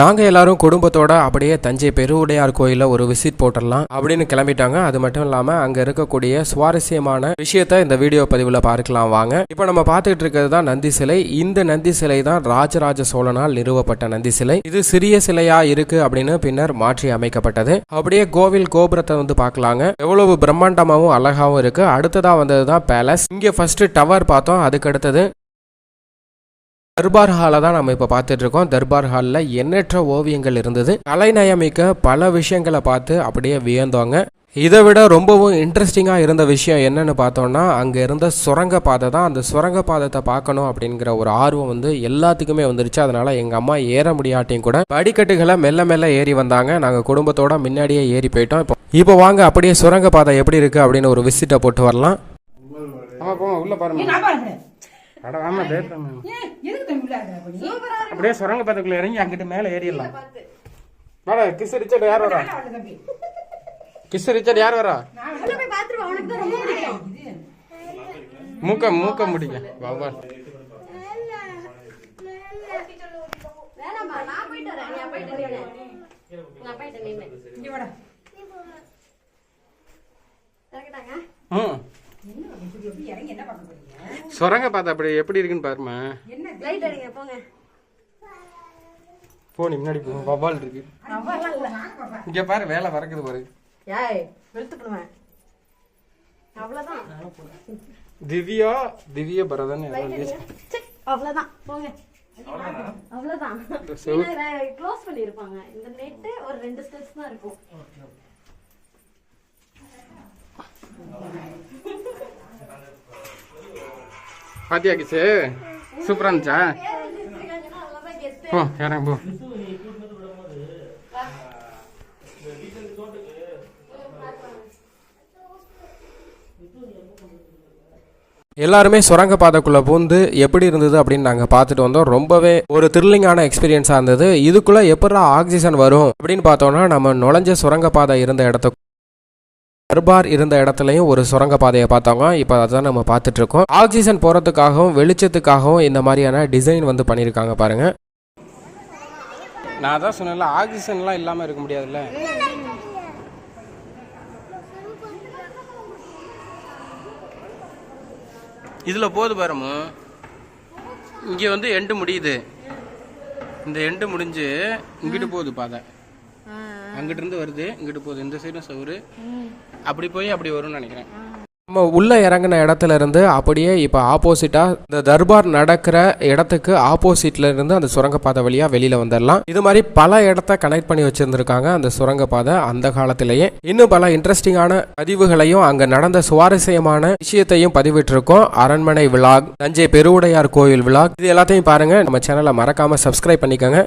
நாங்கள் எல்லாரும் குடும்பத்தோட அப்படியே தஞ்சை பெருவுடையார் கோயிலில் ஒரு விசிட் போட்டுடலாம் அப்படின்னு கிளம்பிட்டாங்க. அது மட்டும் இல்லாமல் அங்கே இருக்கக்கூடிய சுவாரஸ்யமான விஷயத்த இந்த வீடியோ பதிவில் பார்க்கலாம் வாங்க. இப்போ நம்ம பார்த்துட்டு இருக்கிறது தான் நந்தி சிலை. இந்த நந்தி சிலை தான் ராஜராஜ சோழனால் நிறுவப்பட்ட நந்தி சிலை. இது சிறிய சிலையா இருக்கு அப்படின்னு பின்னர் மாற்றி அமைக்கப்பட்டது. அப்படியே கோவில் கோபுரத்தை வந்து பார்க்கலாங்க. எவ்வளவு பிரம்மாண்டமாகவும் அழகாகவும் இருக்கு. அடுத்ததா வந்தது தான் பேலஸ் இங்கே ஃபர்ஸ்ட் டவர் பார்த்தோம். அதுக்கு அடுத்தது தர்பார் ஹாலை தான் நம்ம இப்போ பார்த்துட்டு இருக்கோம் தர்பார் ஹாலில் எண்ணற்ற ஓவியங்கள் இருந்தது. கலைநயமிக்க பல விஷயங்களை பார்த்து அப்படியே வியந்தோங்க. இதை விட ரொம்பவும் இன்ட்ரெஸ்டிங்காக இருந்த விஷயம் என்னன்னு பார்த்தோம்னா அங்கே இருந்த சுரங்க பாதை தான். அந்த சுரங்க பாதத்தை பார்க்கணும் அப்படிங்கிற ஒரு ஆர்வம் வந்து எல்லாத்துக்குமே வந்துருச்சு. அதனால எங்கள் அம்மா ஏற முடியாட்டியும் கூட படிக்கட்டுகளை மெல்ல மெல்ல ஏறி வந்தாங்க. நாங்கள் குடும்பத்தோட முன்னாடியே ஏறி போயிட்டோம். இப்போ இப்போ வாங்க அப்படியே சுரங்க பாதை எப்படி இருக்கு அப்படின்னு ஒரு விசிட்டை போட்டு வரலாம். ஆமாம் போங்க உள்ள பாருங்க. அப்படியே சுரங்க பாதைக்குள்ள இறங்கி அங்கிட்டு மேலே ஏறிடலாம். வாடா கிஸ் ரிச்சர்ட் யார் வரா? கிஸ் ரிச்சர்ட் யார் வரா? மூக்க மூக்க முடிங்க பாபா என்ன போறீங்க? சுரங்க பாதை அப்படி எப்படி இருக்குன்னு பாருமா லைட் அடிங்க போங்க. போனி முன்னாடி போ. வவால் இருக்கு. இங்க பாரு வேலை வரக்குது பாரு. ஏய் வெளுத்து போடுவேன் அவ்வளவுதான். திவ்யா திவ்ய பரதன் அவ்வளவுதான். போங்க. அவ்வளவுதான். க்ளோஸ் பண்ணிருப்பாங்க இந்த நெட் ஒரு ரெண்டு ஸ்டெப்ஸ் தான் இருக்கும். பாத்தியா கிசு சூப்பரா இருந்துச்சா? போ இறங்க போ. எல்லாருமே சுரங்கப்பாதைக்குள்ளே பூந்து எப்படி இருந்தது அப்படின்னு நாங்கள் பார்த்துட்டு வந்தோம். ரொம்பவே ஒரு த்ரில்லிங்கான எக்ஸ்பீரியன்ஸாக இருந்தது. இதுக்குள்ளே எப்படா ஆக்சிஜன் வரும் அப்படின்னு பார்த்தோம்னா நம்ம நுழைஞ்ச சுரங்க பாதை இருந்த இடத்துக்கு தர்பார் இருந்த இடத்துலையும் ஒரு சுரங்க பாதையை பார்த்தாங்க. இப்போ அதான் நம்ம பார்த்துட்டு இருக்கோம் ஆக்சிஜன் போகிறதுக்காகவும் வெளிச்சத்துக்காகவும் இந்த மாதிரியான டிசைன் வந்து பண்ணியிருக்காங்க பாருங்க. நான் அதான் சொன்னேன்ல ஆக்சிஜன்லாம் இல்லாமல் இருக்க முடியாதுல்ல? இதில் போது பாருமு இங்கே வந்து எண்டு முடியுது. இந்த எண்டு முடிஞ்சு இங்கிட்டு போகுது பாதை. அங்கிட்டு இருந்து வருது இங்கிட்டு போகுது. இந்த சைடும் சவுரு. அப்படி போய் அப்படி வரும்னு நினைக்கிறேன். நம்ம உள்ள இறங்கின இடத்துல இருந்து அப்படியே இப்போ ஆப்போசிட்டா இந்த தர்பார் நடக்கிற இடத்துக்கு ஆப்போசிட்ல இருந்து அந்த சுரங்கப்பாதை வழியா வெளியில வந்துடலாம் இது மாதிரி பல இடத்த கனெக்ட் பண்ணி வச்சிருந்திருக்காங்க அந்த சுரங்கப்பாதை அந்த காலத்திலேயே. இன்னும் பல இன்ட்ரெஸ்டிங்கான பதிவுகளையும் அங்க நடந்த சுவாரஸ்யமான விஷயத்தையும் பதிவிட்டிருக்கோம். அரண்மனை விழாக் தஞ்சை பெருவுடையார் கோயில் விழாக் இது எல்லாத்தையும் பாருங்க. நம்ம சேனலை மறக்காம சப்ஸ்கிரைப் பண்ணிக்கோங்க.